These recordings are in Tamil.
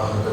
Amen.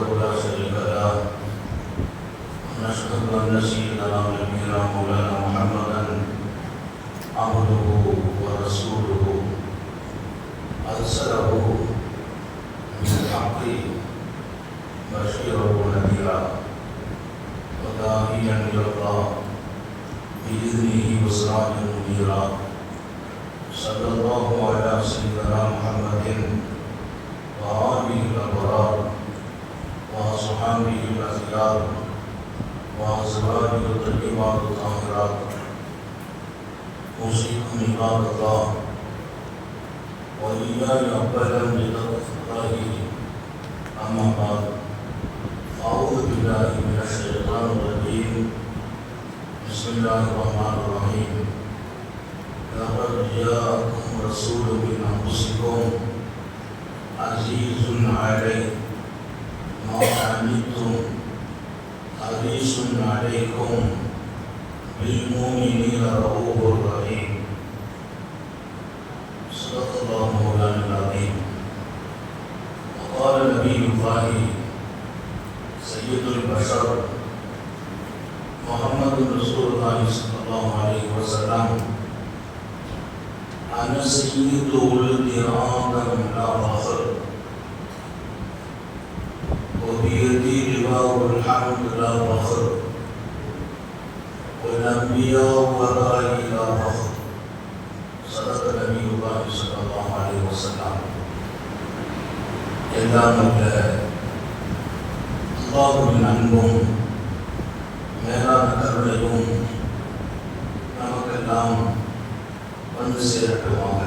الله الرحمن الرحيم لقد جاءكم رسول من أنفسكم عزيز عليه ما عنتم حريص عليكم بالمؤمنين رؤوف رحيم صدق الله مولانا العظيم وقال نبي الله سيد البشر محمد رسول الله صلى الله عليه وسلم أنا سيد ولد آدم لا فخر وبيدي لواء الحمد لا فخر والأنبياء ورائي لا فخر صدق نبي الله صلى الله عليه وسلم எல்லாம் அல்ல அல்லாஹுவின் அன்பும் மேலான கருணையும் எல்லாம் வந்து சேரட்டுமாக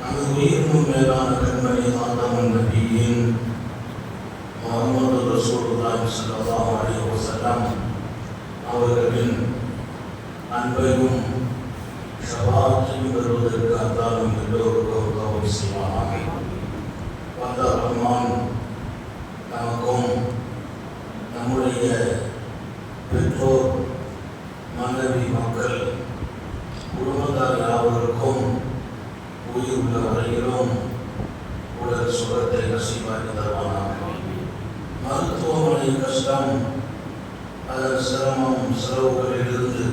நமது உயிரினும் மேலான கண்மணி ஆதமன் நபியின் முகமது ரசூலுல்லாஹி ஸல்லல்லாஹு அலைஹி வஸல்லம் அவர்களின் அன்பையும் சபாத்தையும் பெறுவதற்கு அல்லாஹ் எல்லோருக்கும் உதவி செய்வானாக. வந்த ரஹ்மான் நமக்கும் நம்முடைய பெற்றோர் சுகத்தை நசீவாக்கி மருத்துவமனை கஷ்டம் அதன் சிரமம் செலவுகளிலிருந்து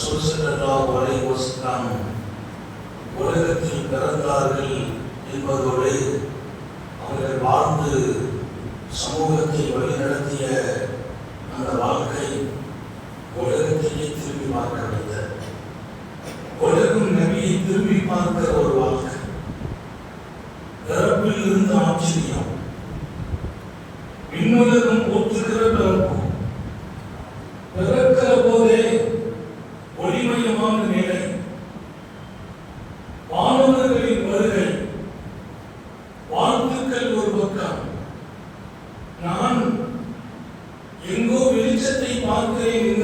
ரசூல் ஸல்லல்லாஹு அலைஹி வஸல்லம் உலகத்தில் பிறந்தார்கள் என்பதோடு அவர்கள் வாழ்ந்து சமூகத்தை வழிநடத்திய அந்த வாழ்க்கை உலகத்திலே திரும்பி பார்க்க வைத்தது பார்க்கிறேன்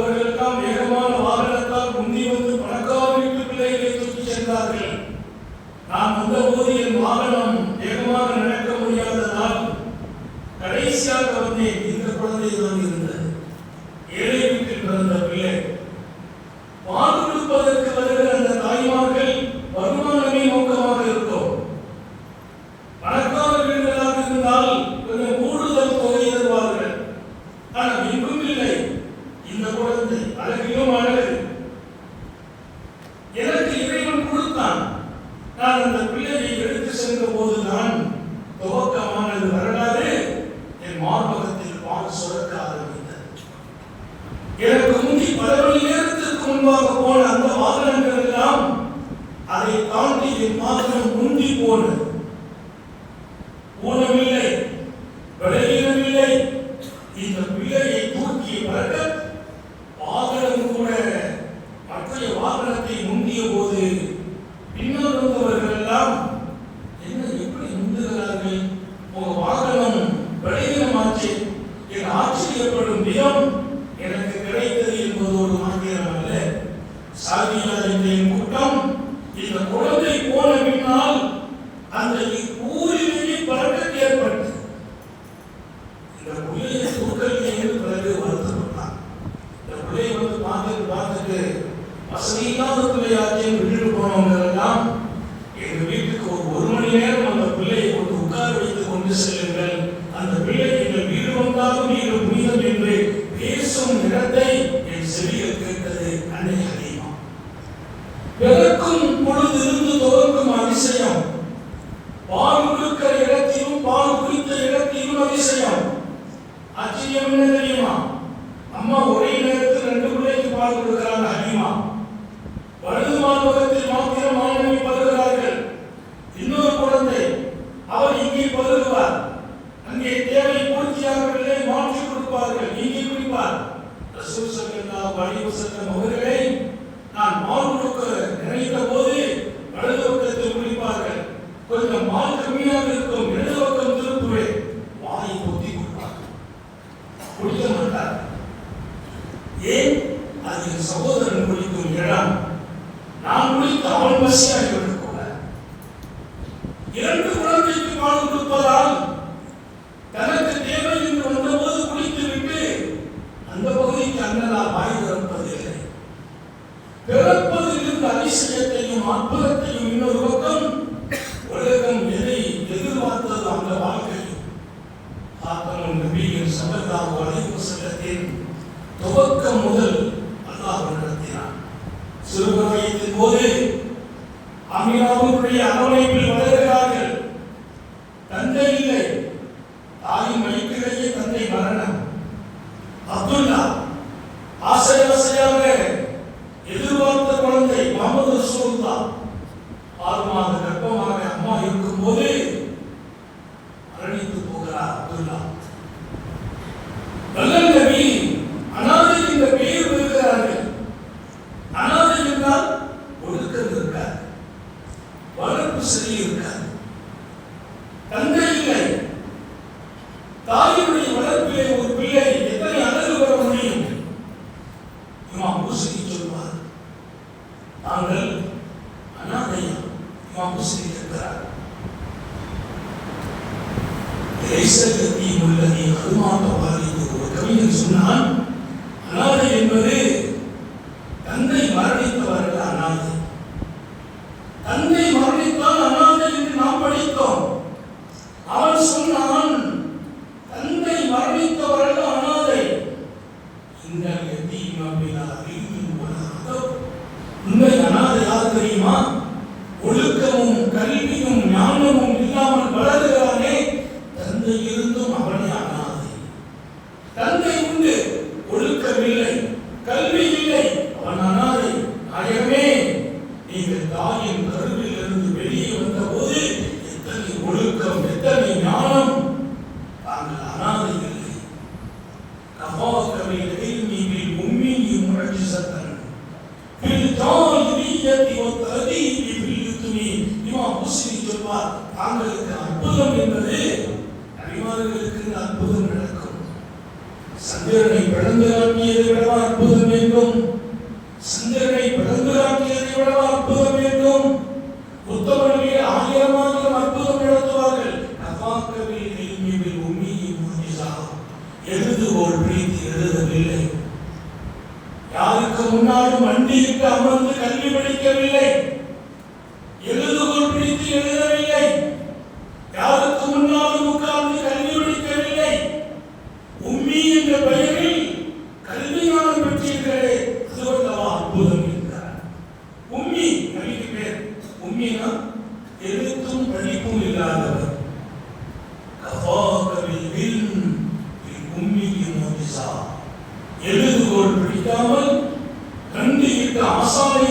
அவர்களெல்லாம் வேகமான வாகனத்தால் முந்தி வந்து பணக்கார வீட்டு பிள்ளைகளை தூக்கி சென்றார்கள் நான் வந்தபோது என் வாகனம் வேகமாக நடக்க கடைசியாக வந்தேன் இந்த குழந்தை இருந்தது. வெறும் போன அந்த வாகனங்கள் அதை தாண்டி வாகனம் முந்தி போனது. ஊனமே അലൈഹി വസല്ലം മുഹരിലെ துவக்கம் முதல் தெரியுமா? ஒழுக்கமும் கல்வியும் ஞானமும் இல்லாமல் வளருகிறானே தந்தை பிறந்ததாக்கியதை விடவா அற்புதம் என்றும் சங்கரனை பிறந்ததாக்கியதை விடவா அற்புதம் என்றும் புத்தவர்களே ஆயிரமாக அற்புதம் நடத்துவார்கள். எழுதுவோர் பிரீதி எழுதவில்லை. யாருக்கு முன்னாலும் வண்டியிட்டு அமர்ந்து கல்வி படிக்கவில்லை. 遊び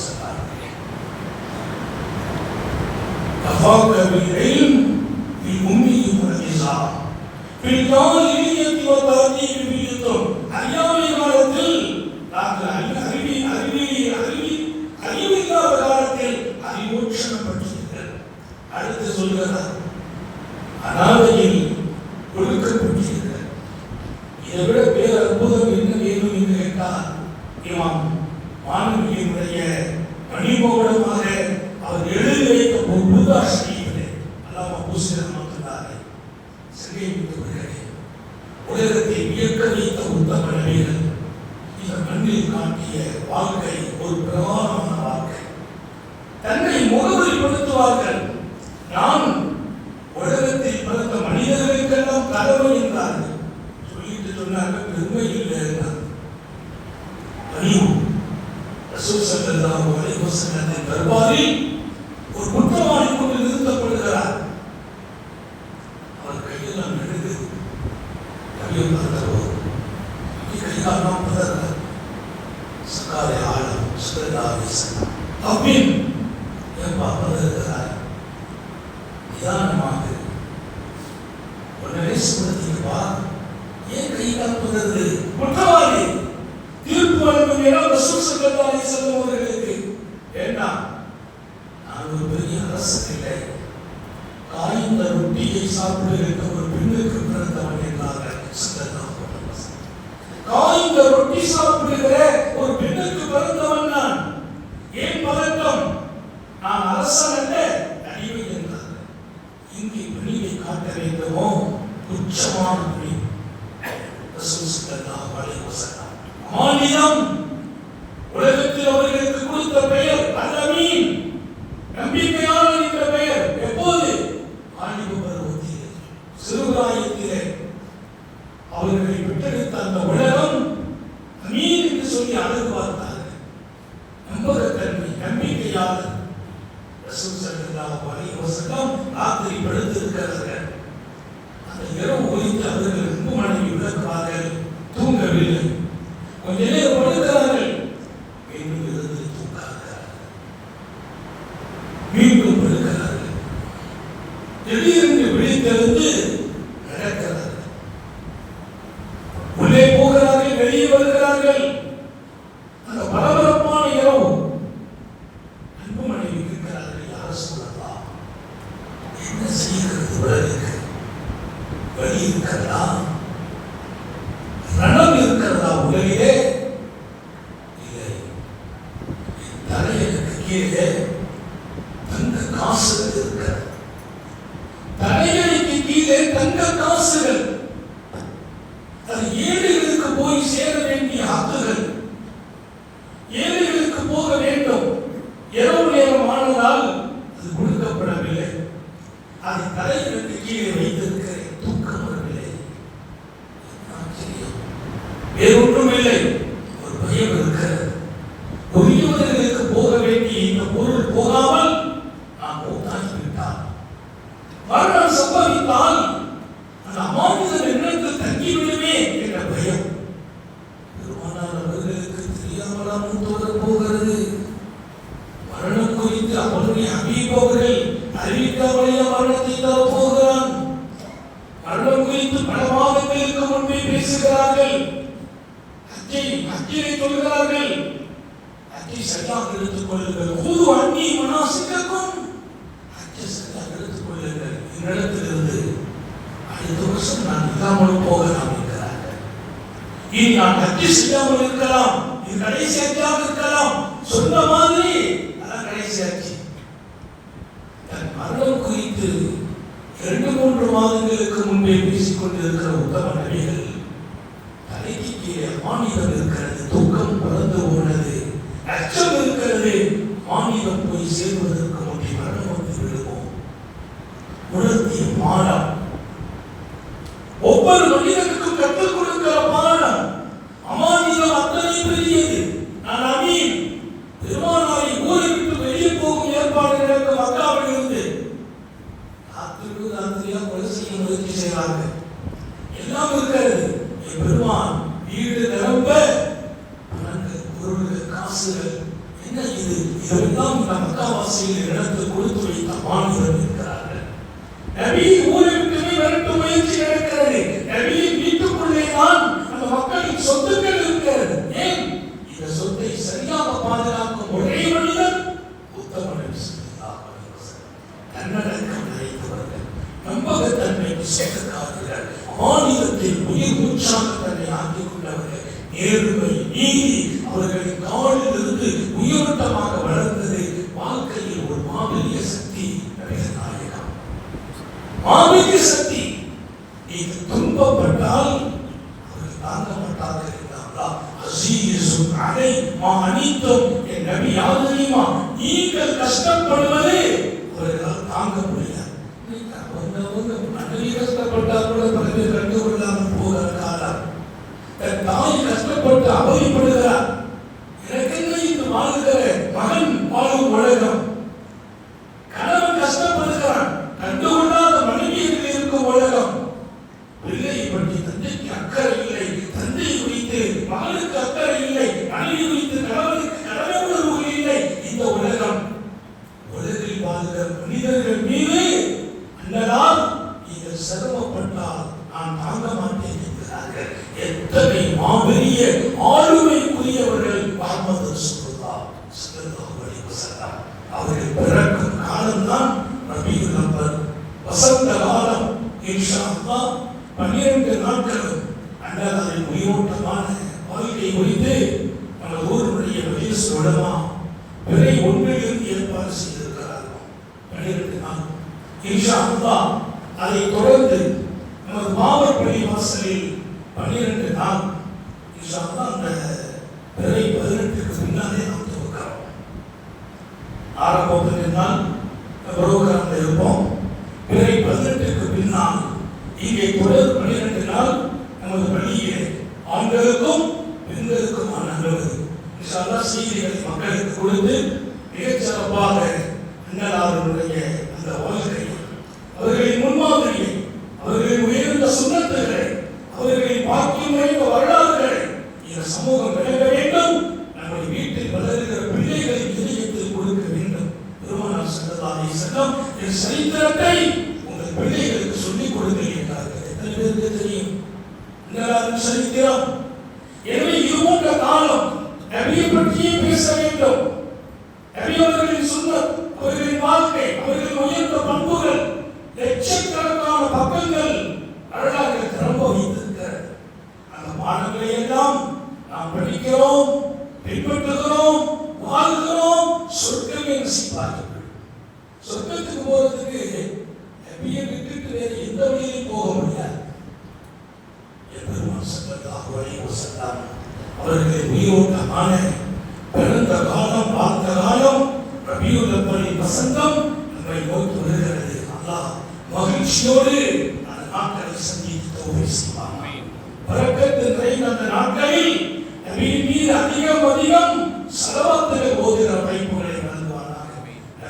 والسماء بالعلم في بالأمي والإزار في الجاهلية والتهذيب நாட்டிய வாழ்க்கை ஒரு பிரமாதமான வாழ்க்கை. தன்னை முகவரிப்படுத்துவார்கள் நான் உலகத்தில் பிறந்த மனிதர்களுக்கெல்லாம் கதவை என்றார்கள். சொல்லிட்டு சொன்னார்கள் பெருமை இல்லை என்றார். ரசூல் சல்லாஹ் அலைஹி வஸல்லம் தர்பாரில் ஒரு குற்றவாளி கொண்டிருந்த ஏன்னா ரசூல் சல்லல்லாஹு அலைஹி வஸல்லம் ஏன்னா நான் ஒரு பெரிய அரசன் இல்லை. காய்ந்த ரொட்டியை சாப்பிடுகிற ஒரு பெண்ணுக்கு பிறந்தவன் என்றார்கள் சல்லல்லாஹு அலைஹி காய்ந்த ரொட்டி சாப்பிடுகிற ஒரு பெண்ணுக்கு பிறந்தவன் நான். ஏன் பதட்டம்? நான் அரசன் அவர்களை விட்டெடுத்த அந்த வழி இருக்கிறதா ரணம் இருக்கிறதா உலகிலே? இல்லை. தலையனுக்கு கீழே. மறுநாள் சம்பவித்தால் அந்த அமானுத அரசு என்ன இது? இதெல்லாம் மக்கவாசியில் இடத்து கொடுத்து வைத்த மாநிலம் இருக்கிறார்கள் நபி ஊரை விட்டுமே முயற்சி நடக்கிறது சொல்றாரு அனைத்தும் என் நபி யாரு தெரியுமா? நீங்கள் கஷ்டப்படுவது ஒரு நாள் தாங்க முடியல. மனைவி கஷ்டப்பட்டால் கூட பிறகு கண்டு கொள்ளாமல் போகிற காலம் தாய் கஷ்டப்பட்டு அவதிப்படுகிறார் மாபெரிய ஆளுமைக்குரியவர்கள் பார்ப்பது சொல்லுதா சொல்லுதா அவர் இங்கே குறைவு பணியாற்றினால் நமது பணியிலே ஆண்களுக்கும் பெண்களுக்குமான நல்லது. இன்ஷால்லா செய்திகளை மக்களுக்கு கொடுத்து மிகச்சிறப்பாக அண்ணலாருடைய அந்த வாழ்க்கை அவர்களின்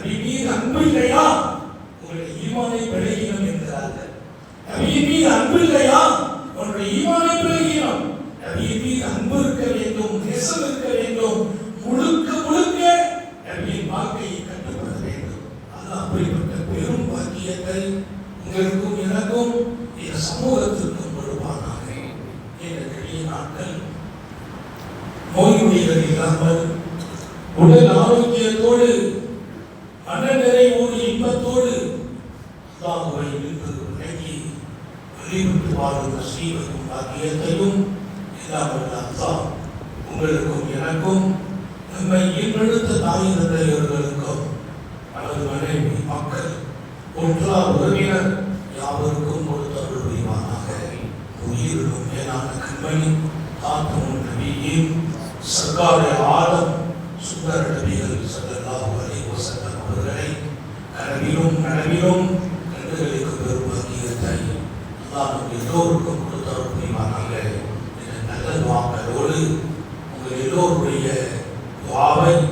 நபி மீது அன்பு இல்லையா? உங்களுடைய ஈமானை விளையினம் என்கிறார்கள் நபியின் மீது அன்பு இல்லையா? உங்களுடைய ஈமானை விளையினம் நபியின் மீது அன்பு இருக்க வேண்டும் நேசம் இருக்க வேண்டும். முழுக்க முழுக்க நபியின் வாழ்க்கையை கட்டுப்பட வேண்டும். அல்லாஹ் அப்படிப்பட்ட பெரும் பாக்கியங்கள் உங்களுக்கும் எனக்கும் இந்த சமூகத்திற்கும் நம்மை ஈன்றெடுத்த தாய் தந்தையர்களுக்கும் மனைவி மக்கள் ஒன்றா உறவினர் யாவருக்கும் கொடுத்தருள் புரிவானாக. உயிரிலும் மேலான கண்மணி காத்தமும் நபியின் சர்க்கார ஆதம் சுந்தர நபிகள் ஸல்லல்லாஹு அலைஹி வஸல்லம் அவர்களை கனவிலும் நனவிலும் கண்டுகளுக்கு பெருமாக்கியதை அல்லாஹ் எல்லோருக்கும் கொடுத்தருள் புரிவானாக. நல்ல வாக்களோடு உங்கள் எல்லோருடைய Amen.